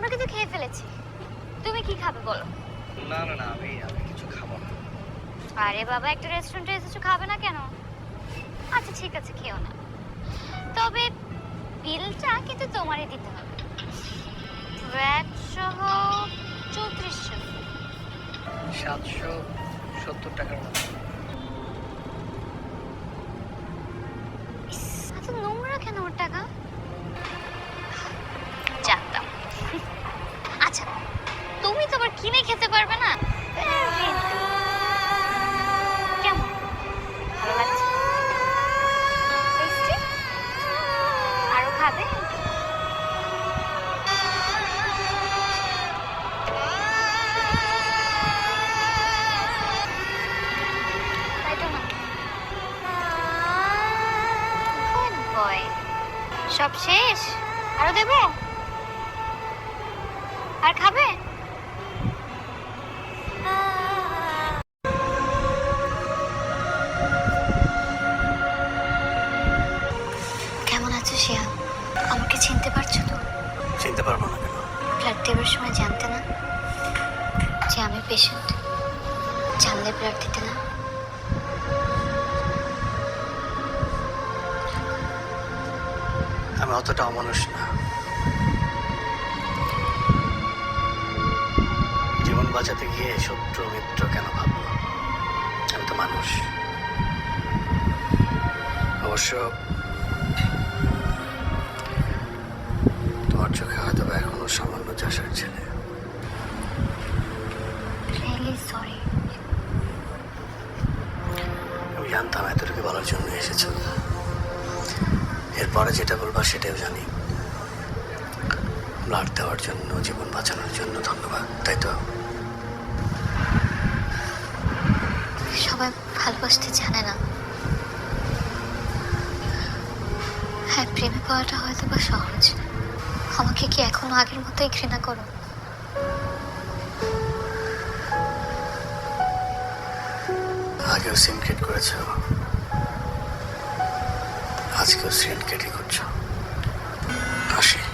আমরা কিন্তু খেয়ে ফেলেছি। তুমি কি খাবে বলো? না না না আমি আমি কিছু খাব না। আরে বাবা একটা রেস্টুরেন্টে এসেছ খাবে না কেন? আচ্ছা ঠিক আছে খেও না। তবে বিলটা কিন্তু তোমারই দিতে হবে। ভ্যাট সহ চৌত্রিশশো। সাতশো সত্তর টাকার মতো। নোংরা কেন ওর টাকা? সব শেষ? আরও দেবো? আর খাবে? কেমন আছো শিয়া? আমাকে চিনতে পারছ তো? চিনতে পারব না কেন? ব্লাড দেওয়ার সময় জানতে না যে আমি পেশেন্ট জানলে ব্লাড দিতে না। আমি অতটা অমানুষ না। জীবন বাঁচাতে গিয়ে শত্রু মিত্র কেন ভাববো আমি তো মানুষ। অবশ্য তোমার চোখে হয়তো বা এখনও সামান্য চাষার ছেলে। আমি জানতাম এতটুকু বলার জন্য এসেছ। এরপরে যেটা বলবা সেটাও জানি। ব্লাড দেওয়ার জন্য জীবন বাঁচানোর জন্য ধন্যবাদ তাই তো? সবাই ভালোবাসতে জানে না। হ্যাঁ প্রেমে পাওয়াটা হয়তো বা সহজ। আমাকে কি এখনও আগের মতোই ঘৃণা করো? আগেও সিনক্রেট করেছ। আজকেও সিনক্রেটই করছ। আসি।